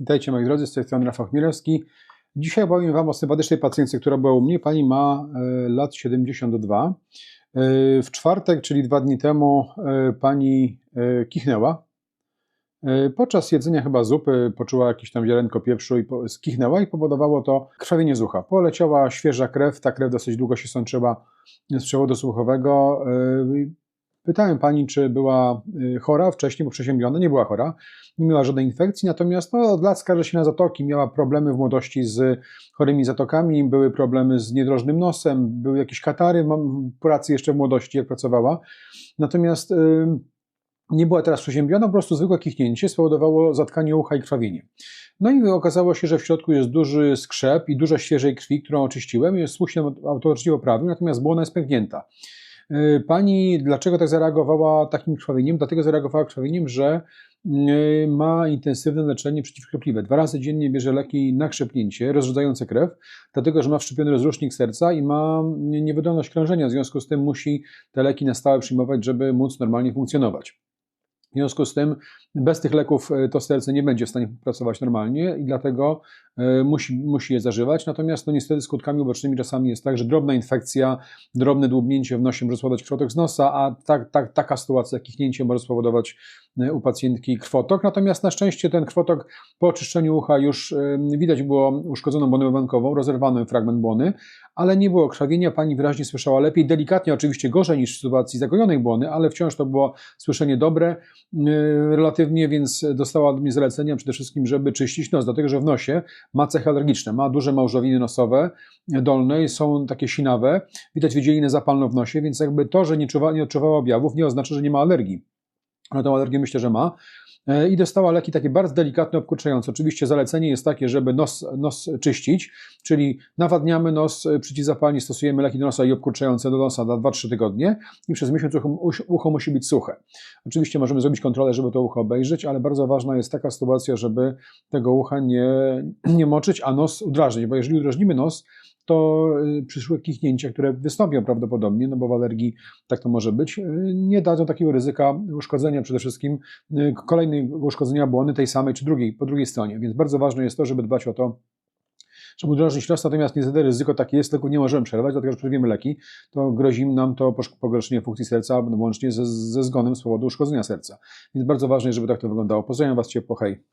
Witajcie moi drodzy, z tej strony Rafał Chmielewski. Dzisiaj opowiem Wam o sympatycznej pacjentce, która była u mnie. Pani ma e, lat 72. E, W czwartek, czyli dwa dni temu, e, pani kichnęła. Podczas jedzenia chyba zupy poczuła jakieś tam ziarenko pieprzu i skichnęła i powodowało to krwawienie z ucha. Poleciała świeża krew, ta krew dosyć długo się sączyła z przewodu słuchowego. Pytałem pani, czy była e, chora wcześniej, bo przeziębiona. Nie była chora nie miała żadnej infekcji, natomiast no, od lat skarży się na zatoki, miała problemy w młodości z chorymi zatokami, były problemy z niedrożnym nosem, były jakieś katary mam pracy jeszcze w młodości, jak pracowała. Natomiast y, nie była teraz przeziębiona, po prostu zwykłe kichnięcie spowodowało zatkanie ucha i krwawienie. No i okazało się, że w środku jest duży skrzep i dużo świeżej krwi, którą oczyściłem, jest słusznie autorycznie oprawił, natomiast błona jest pęknięta. Y, Pani dlaczego tak zareagowała takim krwawieniem? Dlatego zareagowała krwawieniem, że y, ma intensywne leczenie przeciwkropliwe. Dwa razy dziennie bierze leki na krzepnięcie, rozrzedzające krew, dlatego że ma wszczepiony rozrusznik serca i ma niewydolność krążenia. W związku z tym musi te leki na stałe przyjmować, żeby móc normalnie funkcjonować. W związku z tym bez tych leków e, to serce nie będzie w stanie pracować normalnie i dlatego e, musi, musi je zażywać. Natomiast no niestety skutkami ubocznymi czasami jest tak, że drobna infekcja, drobne dłubnięcie w nosie może spowodować krwotok z nosa, a tak, tak, taka sytuacja, kichnięcie może spowodować e, u pacjentki krwotok. Natomiast na szczęście ten krwotok po oczyszczeniu ucha już widać było uszkodzoną błonę wełbankową, rozerwany fragment błony, ale nie było krwawienia, pani wyraźnie słyszała lepiej, delikatnie oczywiście gorzej niż w sytuacji zagojonej błony, ale wciąż to było słyszenie dobre, relatywnie, więc dostała od mnie zalecenia przede wszystkim, żeby czyścić nos, dlatego że w nosie ma cechy alergiczne, ma duże małżowiny nosowe, dolne i są takie sinawe, widać wydzielinę zapalną w nosie, więc jakby to, że nie, czuwa, nie odczuwała objawów nie oznacza, że nie ma alergii. Ale tą alergię myślę, że ma. E, I dostała leki takie bardzo delikatne, obkurczające. Oczywiście zalecenie jest takie, żeby nos, nos czyścić, czyli nawadniamy nos, e, przeciwzapalnie stosujemy leki do nosa i obkurczające do nosa na 2-3 tygodnie i przez miesiąc ucho, ucho musi być suche. Oczywiście możemy zrobić kontrolę, żeby to ucho obejrzeć, ale bardzo ważna jest taka sytuacja, żeby tego ucha nie, nie moczyć, a nos udrażnić, bo jeżeli udrażnimy nos, to y, przyszłe kichnięcia, które wystąpią prawdopodobnie, no bo w alergii tak to może być, y, nie dadzą takiego ryzyka uszkodzenia przede wszystkim y, kolejnego uszkodzenia błony tej samej czy drugiej, po drugiej stronie. Więc bardzo ważne jest to, żeby dbać o to, żeby udrożnić nos, natomiast niestety ryzyko takie jest, leków nie możemy przerwać, dlatego że przerwiemy leki, to grozi nam to pogorszenie funkcji serca, no, łącznie ze, ze zgonem z powodu uszkodzenia serca. Więc bardzo ważne żeby tak to wyglądało. Pozdrawiam Was ciepło, hej.